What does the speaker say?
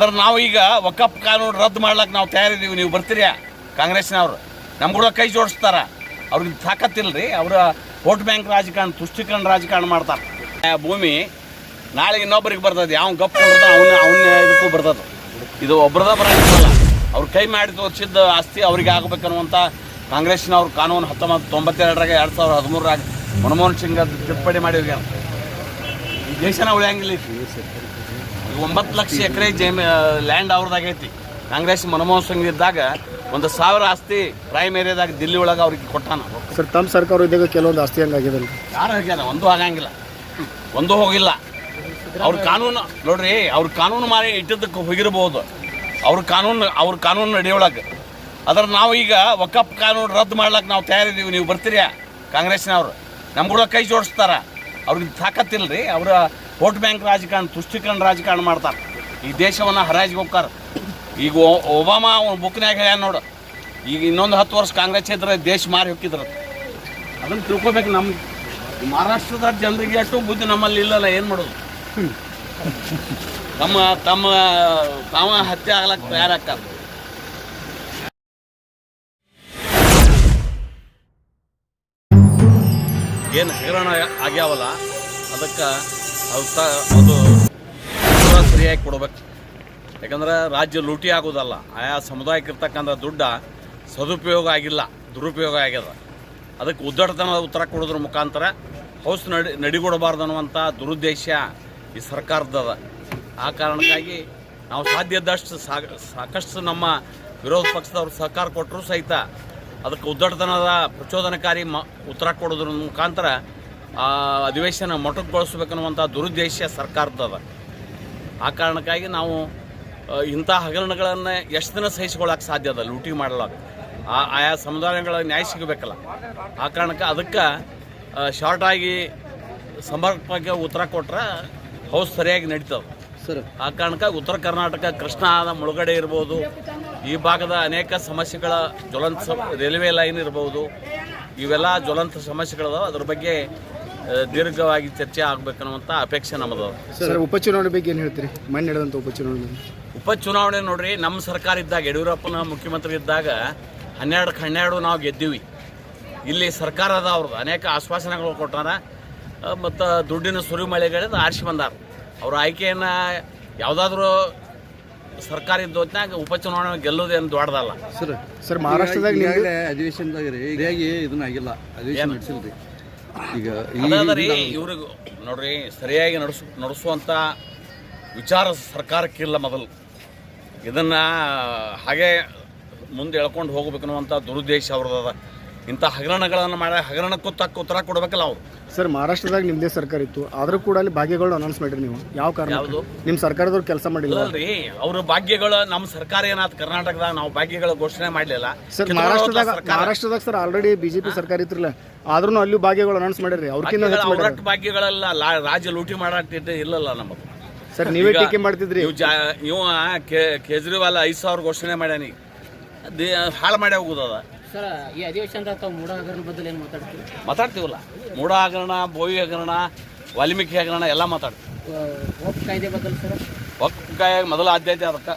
ಅದ್ರ ನಾವು ಈಗ ವಕಪ್ ಕಾನೂನು ರದ್ದು ಮಾಡ್ಲಕ್ಕೆ ನಾವು ತಯಾರಿದ್ದೀವಿ. ನೀವು ಬರ್ತೀರಿ ಕಾಂಗ್ರೆಸ್ನವ್ರು ನಮ್ಮ ಕೂಡ ಕೈ ಜೋಡಿಸ್ತಾರ. ಅವ್ರಿಗೆ ರೀ ಅವರ ವೋಟ್ ಬ್ಯಾಂಕ್ ರಾಜಕಾರಣ, ತುಷ್ಟೀಕರಣ ರಾಜಕಾರಣ ಮಾಡ್ತಾರೆ. ಭೂಮಿ ನಾಳೆ ಇನ್ನೊಬ್ಬರಿಗೆ ಬರ್ತದೆ. ಯಾವ ಗಪ್ ಅವನ ಅವನ್ನ ಇದಕ್ಕೂ ಬರ್ತದೆ. ಇದು ಒಬ್ರದ ಬರೋಲ್ಲ ಅವ್ರ ಕೈ ಮಾಡಿ ತೋರಿಸಿದ್ದ ಆಸ್ತಿ ಅವ್ರಿಗೆ ಆಗಬೇಕನ್ನುವಂಥ ಕಾಂಗ್ರೆಸ್ನವ್ರು ಕಾನೂನು ಹತ್ತೊಂಬತ್ತು ತೊಂಬತ್ತೆರಡರಾಗ ಎರಡು ಸಾವಿರದ ಹದಿಮೂರರಾಗ ಮನಮೋಹನ್ ಸಿಂಗ್ ಅದು ತಿದ್ದುಪಡಿ ಮಾಡಿ ದೇಶನ ಉಳಿಯಂಗಿಲ್ಲ ಒಂಬತ್ತು ಲಕ್ಷ ಎಕರೆ ಜಮೀ ಲ್ಯಾಂಡ್ ಅವ್ರದ್ದಾಗೈತಿ ಕಾಂಗ್ರೆಸ್ ಮನಮೋಹನ್ ಸಿಂಗ್ ಇದ್ದಾಗ ಒಂದು ಸಾವಿರ ಆಸ್ತಿ ಪ್ರೈಮ್ ಏರಿಯಾದಾಗ ದಿಲ್ಲಿ ಒಳಗೆ ಅವ್ರಿಗೆ ಕೊಟ್ಟಾನ. ಸರ್ ತಮ್ಮ ಸರ್ಕಾರ ಇದ್ದಾಗ ಕೆಲವೊಂದು ಆಸ್ತಿ ಹಂಗಾಗಿದೆ ಯಾರು ಹೇಳ್ಯಾರ ಒಂದು ಆಗಂಗಿಲ್ಲ. ಒಂದು ಹೋಗಿಲ್ಲ. ಅವ್ರ ಕಾನೂನು ನೋಡ್ರಿ ಅವ್ರ ಕಾನೂನು ಮಾರಿ ಇಟ್ಟಿದ್ದಕ್ಕೆ ಹೋಗಿರ್ಬೋದು. ಅವ್ರ ಕಾನೂನು ಅವ್ರ ಕಾನೂನು ನಡೆಯೊಳಗೆ. ಅದ್ರ ನಾವು ಈಗ ಒಕ್ಕಪ್ ಕಾನೂನು ರದ್ದು ಮಾಡ್ಲಕ್ಕೆ ನಾವು ತಯಾರಿದ್ದೀವಿ. ನೀವು ಬರ್ತೀರಿ ಕಾಂಗ್ರೆಸ್ನವ್ರು. ನಮ್ಮ ಕೂಡ ಕೈ ಜೋಡಿಸ್ತಾರ. ಅವ್ರಿಗೆ ತಾಕತ್ತಿಲ್ರಿ. ಅವರ ವೋಟ್ ಬ್ಯಾಂಕ್ ರಾಜಕಾರಣ, ತುಷ್ಟೀಕರಣ ರಾಜಕಾರಣ ಮಾಡ್ತಾರೆ. ಈ ದೇಶವನ್ನು ಹರಾಜಿಗೆ ಹೋಗ್ತಾರ. ಈಗ ಒಬಾಮಾ ಅವ್ನ ಬುಕ್ನಾಗ ಹೇಳ್ಯಾನ ನೋಡು. ಈಗ ಇನ್ನೊಂದು ಹತ್ತು ವರ್ಷ ಕಾಂಗ್ರೆಸ್ ಇದ್ರೆ ದೇಶ ಮಾರಿ ಹೋಗಿದ್ರು ಅದನ್ನು ತಿಳ್ಕೊಬೇಕು ನಮ್ಮ ಮಹಾರಾಷ್ಟ್ರದ ಜನರಿಗೆ ಅಷ್ಟು ಬುದ್ಧಿ ನಮ್ಮಲ್ಲಿ ಇಲ್ಲಲ್ಲ, ಏನು ಮಾಡೋದು? ತಮ್ಮ ತಮ್ಮ, ತಾವ ಹತ್ಯೆ ಆಗ್ಲಕ್ಕೆ ತಯಾರಾಗ್ತಾರೆ. ಏನು ಹಗರಣ ಆಗ್ಯಾವಲ್ಲ, ಅದಕ್ಕೆ ಅದು ಅದು ಸರಿಯಾಗಿ ಕೊಡ್ಬೇಕು. ಯಾಕಂದ್ರೆ ರಾಜ್ಯ ಲೂಟಿ ಆಗೋದಲ್ಲ, ಆಯಾ ಸಮುದಾಯಕ್ಕೆ ಇರ್ತಕ್ಕಂಥ ದುಡ್ಡ ಸದುಪಯೋಗ ಆಗಿಲ್ಲ, ದುರುಪಯೋಗ ಆಗ್ಯದ. ಅದಕ್ಕೆ ಉದ್ದಟತನದ ಉತ್ತರ ಕೊಡೋದ್ರ ಮುಖಾಂತರ ಹೌಸ್ ನಡಿ ನಡಿಗೊಡಬಾರ್ದು ಅನ್ನುವಂಥ ದುರುದ್ದೇಶ ಈ ಸರ್ಕಾರದದ. ಆ ಕಾರಣಕ್ಕಾಗಿ ನಾವು ಸಾಧ್ಯದಷ್ಟು ಸಾಕಷ್ಟು ನಮ್ಮ ವಿರೋಧ ಪಕ್ಷದವ್ರು ಸಹಕಾರ ಕೊಟ್ಟರು ಸಹಿತ ಅದಕ್ಕೆ ಉದ್ದಟತನದ ಪ್ರಚೋದನಕಾರಿ ಮ ಉತ್ತರ ಕೊಡೋದ್ರ ಮುಖಾಂತರ ಆ ಅಧಿವೇಶನ ಮೊಟಕುಗೊಳಿಸ್ಬೇಕನ್ನುವಂಥ ದುರುದ್ದೇಶ ಸರ್ಕಾರದ ಆ ಕಾರಣಕ್ಕಾಗಿ ನಾವು ಇಂಥ ಹಗರಣಗಳನ್ನು ಎಷ್ಟು ದಿನ ಸಹಿಸಿಕೊಳ್ಳೋಕೆ ಸಾಧ್ಯ ಅದ ಲೂಟಿ ಮಾಡಲಾಗ ಆ ಆಯಾ ಸಮುದಾಯಗಳ ನ್ಯಾಯ ಸಿಗಬೇಕಲ್ಲ. ಆ ಕಾರಣಕ್ಕೆ ಅದಕ್ಕೆ ಶಾರ್ಟಾಗಿ ಸಮರ್ಪಕ ಉತ್ತರ ಕೊಟ್ರೆ ಹೌಸ್ ಸರಿಯಾಗಿ ನಡೀತದೆ. ಸರ್. ಆ ಕಾರಣಕ್ಕೆ ಉತ್ತರ ಕರ್ನಾಟಕ ಕೃಷ್ಣಾದ ಮುಳುಗಡೆ ಇರ್ಬೋದು ಈ ಭಾಗದ ಅನೇಕ ಸಮಸ್ಯೆಗಳ ಜ್ವಲಂತ ರೈಲ್ವೆ ಲೈನ್ ಇರ್ಬೋದು ಇವೆಲ್ಲ ಜ್ವಲಂತ ಸಮಸ್ಯೆಗಳದಾವ. ಅದ್ರ ಬಗ್ಗೆ ದೀರ್ಘವಾಗಿ ಚರ್ಚೆ ಆಗ್ಬೇಕನ್ನುವಂಥ ಅಪೇಕ್ಷೆ ನಮ್ಮದು. ಸರ್ ಉಪಚುನಾವಣೆ ಬಗ್ಗೆ ಏನು ಹೇಳ್ತೀರಿ? ಮೊನ್ನೆ ನಡೆದಂಥ ಉಪಚುನಾವಣೆ ಉಪಚುನಾವಣೆ ನೋಡ್ರಿ ನಮ್ಮ ಸರ್ಕಾರ ಇದ್ದಾಗ ಯಡಿಯೂರಪ್ಪನ ಮುಖ್ಯಮಂತ್ರಿ ಇದ್ದಾಗ ಹನ್ನೆರಡಕ್ಕೆ ಹನ್ನೆರಡು ನಾವು ಗೆದ್ದೀವಿ. ಇಲ್ಲಿ ಸರ್ಕಾರದ ಅವ್ರದ್ದು ಅನೇಕ ಆಶ್ವಾಸನೆಗಳು ಕೊಟ್ಟಾರ. ಮತ್ತು ದುಡ್ಡಿನ ಸುರಿಮಳೆಗಳಿಂದ ಆರಿಸಿ ಬಂದಾರ. ಅವ್ರ ಆಯ್ಕೆಯನ್ನು ಯಾವುದಾದ್ರೂ ಸರ್ಕಾರ ಇದ್ದ ಹೊತ್ನಾಗ ಉಪಚುನಾವಣೆ ಗೆಲ್ಲೋದೇನು ದೊಡ್ಡದಲ್ಲ ಸರ್ ಸರ್ ಮಹಾರಾಷ್ಟ್ರದಾಗ ಅಧಿವೇಶನದಾಗ ರೀ ಹೇಗೆ ಇದನ್ನ ಆಗಿಲ್ಲ. ಅಧಿವೇಶನ ನಡೆಸಿಲ್ರಿ. ಈಗ ರೀ ಇವ್ರಿಗೆ ನೋಡ್ರಿ ಸರಿಯಾಗಿ ನಡೆಸು ನಡೆಸುವಂಥ ವಿಚಾರ ಸರ್ಕಾರಕ್ಕಿಲ್ಲ ಮೊದಲು. ಇದನ್ನು ಹಾಗೆ ಮುಂದೆ ಎಳ್ಕೊಂಡು ಹೋಗ್ಬೇಕು ಅನ್ನುವಂಥ ದುರುದ್ದೇಶ ಅವ್ರದ್ದು. ಇಂಥ ಹಗರಣಗಳನ್ನು ಮಾಡಿ ಹಗರಣಕ್ಕೂ ತಕ್ಕ ಉತ್ತರ ಕೊಡಬೇಕಲ್ಲ ಅವರು. ಸರ್ ಮಹಾರಾಷ್ಟ್ರದಾಗ ನಿಮ್ಮದೇ ಸರ್ಕಾರ ಇತ್ತು. ಆದರೂ ಕೂಡ ಅಲ್ಲಿ ಭಾಗ್ಯಗಳು ಅನೌನ್ಸ್ ಮಾಡಿರಿ ನೀವು. ಯಾವ ಕಾರಣ ಯಾವುದು? ನಿಮ್ಮ ಸರ್ಕಾರದವ್ರು ಕೆಲಸ ಮಾಡಿಲ್ಲ. ಅಲ್ರಿ ಅವ್ರ ಭಾಗ್ಯಗಳು ನಮ್ಮ ಸರ್ಕಾರ ಏನಾದ್ರು ಕರ್ನಾಟಕದಾಗ ನಾವು ಭಾಗ್ಯಗಳ ಘೋಷಣೆ ಮಾಡಲಿಲ್ಲ. ಸರ್ ಮಹಾರಾಷ್ಟ್ರದಾಗ ಮಹಾರಾಷ್ಟ್ರದಾಗ ಸರ್ ಆಲ್ರೆಡಿ ಬಿಜೆಪಿ ಸರ್ಕಾರ ಇತ್ತಿರಲ್ಲ ಆದ್ರೂ ಅಲ್ಲಿ ಭಾಗ್ಯಗಳು ಅನೌನ್ಸ್ ಮಾಡಿರಿ. ಅವ್ರಕ್ಕಿಂತ ಹೆಚ್ಚು ಭಾಗ್ಯಗಳೆಲ್ಲ ಲಾ- ರಾಜ್ಯ ಲೂಟಿ ಮಾಡಾಟಿಟ್ಟು ಇಲ್ಲಲ್ಲ ನಮ್ಮದು ಸರ್ ನೀವೇ ಈಗ ಟೀಕೆ ಮಾಡ್ತಿದ್ರಿ. ಇವ್ ಜಾ ಇವ ಕೆ- ಕೇಜ್ರಿವಾಲ್ ಐದು ಸಾವಿರ ಘೋಷಣೆ ಮಾಡ್ಯಾನಿ ಅದೇ ಹಾಳು ಮಾಡಿ ಹೋಗುದದ ಸರ್ ಈ ಅಧಿವೇಶನದಾಗ ತಾವು ಮೂಡ ಹಗರಣ ಬದಲು ಏನು ಮಾತಾಡ್ತೀವಿ ಮಾತಾಡ್ತೀವಲ್ಲ. ಮೂಢ ಹಗರಣ ಬೋವಿ ಹಗರಣ ವಾಲ್ಮೀಕಿ ಹಗರಣ ಎಲ್ಲ ಮಾತಾಡ್ತೀವಿ. ಒಪ್ ಕಾಯ್ದೆ ಬದಲು ಸರ್? ಒಕ್ಕ ಮೊದಲ ಆದ್ಯತೆ ಅದಕ್ಕೆ.